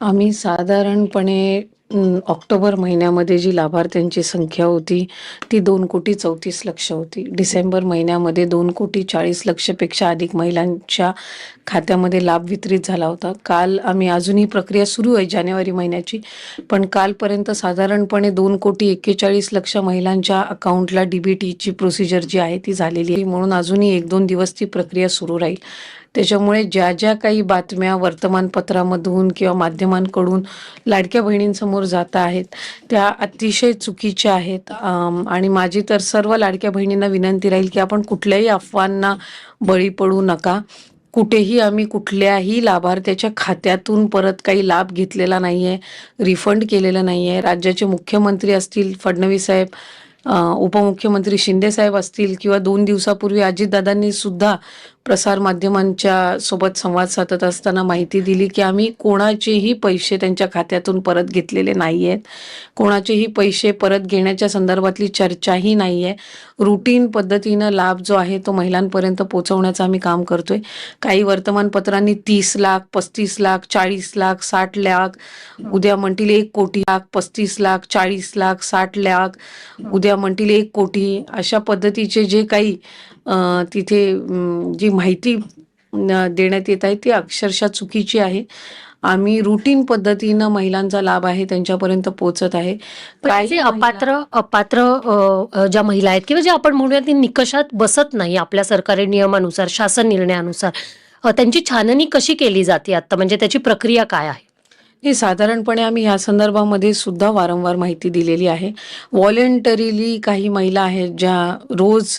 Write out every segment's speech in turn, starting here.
आम्ही साधारणपणे ऑक्टोबर महिन्यामध्ये जी लाभार्थ्यांची संख्या होती ती दोन कोटी चौतीस लक्ष होती. डिसेंबर महिन्यामध्ये दोन कोटी चाळीस लक्षपेक्षा अधिक महिलांच्या खात्यामध्ये लाभ वितरित झाला होता. काल आम्ही अजूनही प्रक्रिया सुरू आहे जानेवारी महिन्याची पण कालपर्यंत साधारणपणे दोन कोटी एक्केचाळीस लक्ष महिलांच्या अकाउंटला डीबीटीची प्रोसिजर जी आहे ती झालेली आहे. म्हणून अजूनही एक दोन दिवस ती प्रक्रिया सुरू राहील. त्याच्यामुळे ज्या ज्या काही बातम्या वर्तमानपत्रामधून किंवा माध्यमांकडून लाडक्या बहिणींसमोर जात आहेत. त्या अतिशय चुकीच्या आहेत. आणि माझी तर सर्व लाडक्या बहिणींना विनंती राहील की आपण कुठल्याही अफवांना बळी पडू नका. कुठेही आम्ही कुठल्याही लाभार्थ्याच्या खात्यातून परत काही लाभ घेतलेला नाही आहे रिफंड केलेला नाही आहे राज्याचे मुख्यमंत्री असतील फडणवीस साहेब उपमुख्यमंत्री शिंदे साहेब असतील किंवा दोन दिवसापूर्वी अजितदादांनी सुद्धा प्रसार माध्यमांच्या सोबत संवाद साधत असताना माहिती दिली की आम्ही कोणाचेही पैसे त्यांच्या खात्यातून परत घेतलेले नाही आहेत कोणाचेही पैसे परत घेण्याच्या संदर्भातली चर्चाही नाही आहे रुटीन पद्धतीनं लाभ जो आहे तो महिलांपर्यंत पोचवण्याचं आम्ही काम करतोय. काही वर्तमानपत्रांनी तीस लाख पस्तीस लाख चाळीस लाख साठ लाख उद्या म्हणतील एक कोटी लाख पस्तीस लाख चाळीस लाख साठ लाख उद्या म्हणतील एक कोटी. अशा पद्धतीचे जे काही तिथे जी माहिती देण्यात येत आहे ती अक्षरशः चुकीची आहे. आम्ही रुटीन पद्धतीनं महिलांचा लाभ आहे त्यांच्यापर्यंत पोहोचत आहे. अपात्र अपात्र ज्या महिला आहेत किंवा जे आपण म्हणूया ती निकषात बसत नाही आपल्या सरकारी नियमानुसार शासन निर्णयानुसार त्यांची छाननी कशी केली जाते आता? म्हणजे त्याची प्रक्रिया काय आहे? हे साधारणपणे आम्ही या संदर्भामध्ये सुद्धा वारंवार माहिती दिलेली आहे. व्हॉलेंटरीली काही महिला आहेत ज्या रोज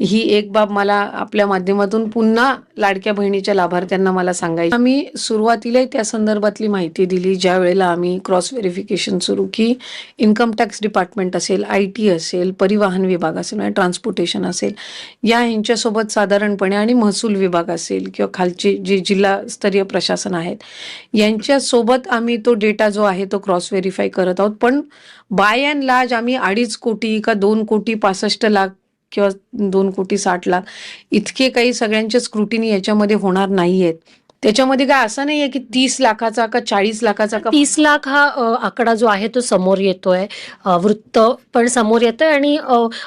ही एक बाब मला आपल्या माध्यमातून पुन्हा लाडक्या बहिणीच्या लाभार्थ्यांना मला सांगायची. आम्ही सुरुवातीलाही त्या संदर्भातली माहिती दिली ज्या वेळेला आम्ही क्रॉस व्हेरिफिकेशन सुरू की इन्कम टॅक्स डिपार्टमेंट असेल आय टी असेल परिवहन विभाग असेल म्हणजे ट्रान्सपोर्टेशन असेल या ह्यांच्यासोबत साधारणपणे आणि महसूल विभाग असेल किंवा खालचे जे जिल्हास्तरीय प्रशासन आहेत यांच्यासोबत आम्ही तो डेटा जो आहे तो क्रॉस व्हेरीफाय करत आहोत. पण बाय अँड लार्ज आम्ही अडीच कोटी का दोन कोटी पासष्ट लाख किंवा दोन कोटी साठ लाख इतके काही सगळ्यांचे स्क्रुटिनी याच्यामध्ये होणार नाही आहेत त्याच्यामध्ये काय असं नाहीये की तीस लाखाचा का चाळीस लाखाचा का तीस लाख हा अ, आकडा जो आहे तो समोर येतोय. अ, वृत्त पण समोर येतोय आणि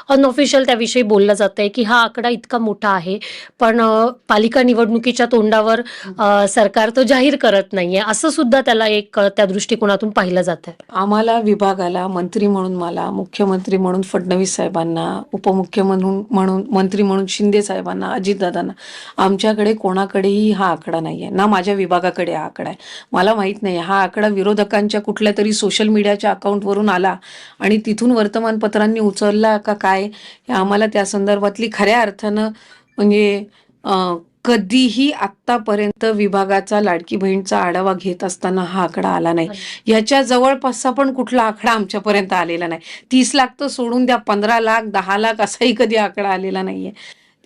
अनऑफिशियल त्याविषयी बोललं जातंय की हा आकडा इतका मोठा आहे. पण अ, पालिका निवडणुकीच्या तोंडावर अ, सरकार तो जाहीर करत नाहीये. असं सुद्धा त्याला एक अ, त्या दृष्टिकोनातून पाहिलं जात आहे आम्हाला विभागाला मंत्री म्हणून मला मुख्यमंत्री म्हणून फडणवीस साहेबांना उपमुख्यमंत्री म्हणून म्हणून मंत्री म्हणून शिंदे साहेबांना अजितदादांना आमच्याकडे कोणाकडेही हा आकडा नाही आहे ना माझ्या विभागाकडे हा आकडा आहे. मला माहीत नाही. हा आकडा विरोधकांच्या कुठल्या तरी सोशल मीडियाच्या अकाउंटवरून आला आणि तिथून वर्तमानपत्रांनी उचलला का काय हे आम्हाला त्या संदर्भातली खऱ्या अर्थानं म्हणजे कधीही आत्तापर्यंत विभागाचा लाडकी बहीणचा आढावा घेत असताना हा आकडा आला नाही. याच्या जवळपासचा पण कुठला आकडा आमच्यापर्यंत आलेला नाही. तीस लाख तर सोडून द्या पंधरा लाख दहा लाख असाही कधी आकडा आलेला नाहीये.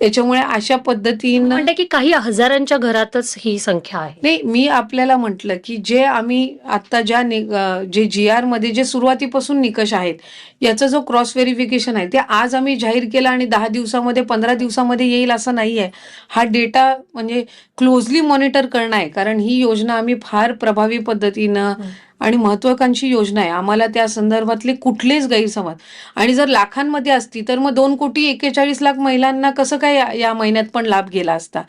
त्याच्यामुळे अशा पद्धतीनं म्हणते की काही हजारांच्या घरातच ही संख्या आहे. नाही मी आपल्याला म्हटलं की जे आम्ही आता ज्या जे जी आरमध्ये जे सुरुवातीपासून निकष आहेत याचा जो क्रॉस व्हेरिफिकेशन आहे ते आज आम्ही जाहीर केला आणि दहा दिवसामध्ये पंधरा दिवसामध्ये येईल असं नाही आहे. हा डेटा म्हणजे क्लोजली मॉनिटर करणं आहे कारण ही योजना आम्ही फार प्रभावी पद्धतीनं आणि महत्वाकांक्षी योजना आहे. आम्हाला त्या संदर्भातले कुठलेच गैरसमज. आणि जर लाखांमध्ये असती तर मग दोन कोटी एक्केचाळीस लाख महिलांना कसं काय या- महिन्यात पण लाभ गेला असता?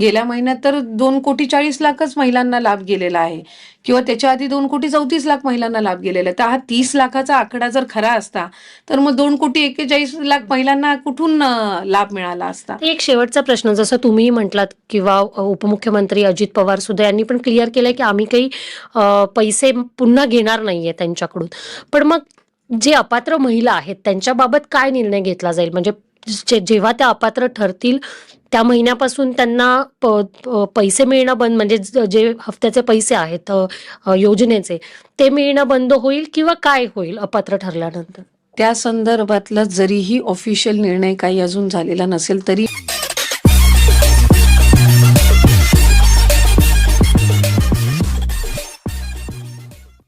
गेल्या महिन्यात तर दोन कोटी चाळीस लाखच महिलांना लाभ गेलेला आहे. किंवा त्याच्या आधी दोन कोटी चौतीस लाख महिलांना लाभ गेलेला आहे. तर हा तीस लाखाचा आकडा जर खरा असता तर मग दोन कोटी एक्केचाळीस लाख महिलांना कुठून लाभ मिळाला असता? एक शेवटचा प्रश्न जसं तुम्ही म्हटलात किंवा उपमुख्यमंत्री अजित पवार सुद्धा यांनी पण क्लिअर केलंय की आम्ही काही पैसे पुन्हा घेणार नाहीये त्यांच्याकडून. पण मग जे अपात्र महिला आहेत त्यांच्याबाबत काय निर्णय घेतला जाईल? म्हणजे जे- जेव्हा त्या अपात्र ठरतील त्या महिन्यापासून त्यांना प- पैसे मिळणं बंद म्हणजे ज- जे हफ्त्याचे पैसे आहेत योजनेचे ते मिळणं बंद होईल किंवा काय होईल अपात्र ठरल्यानंतर? त्या संदर्भातला जरीही ऑफिशियल निर्णय काही अजून झालेला नसेल तरी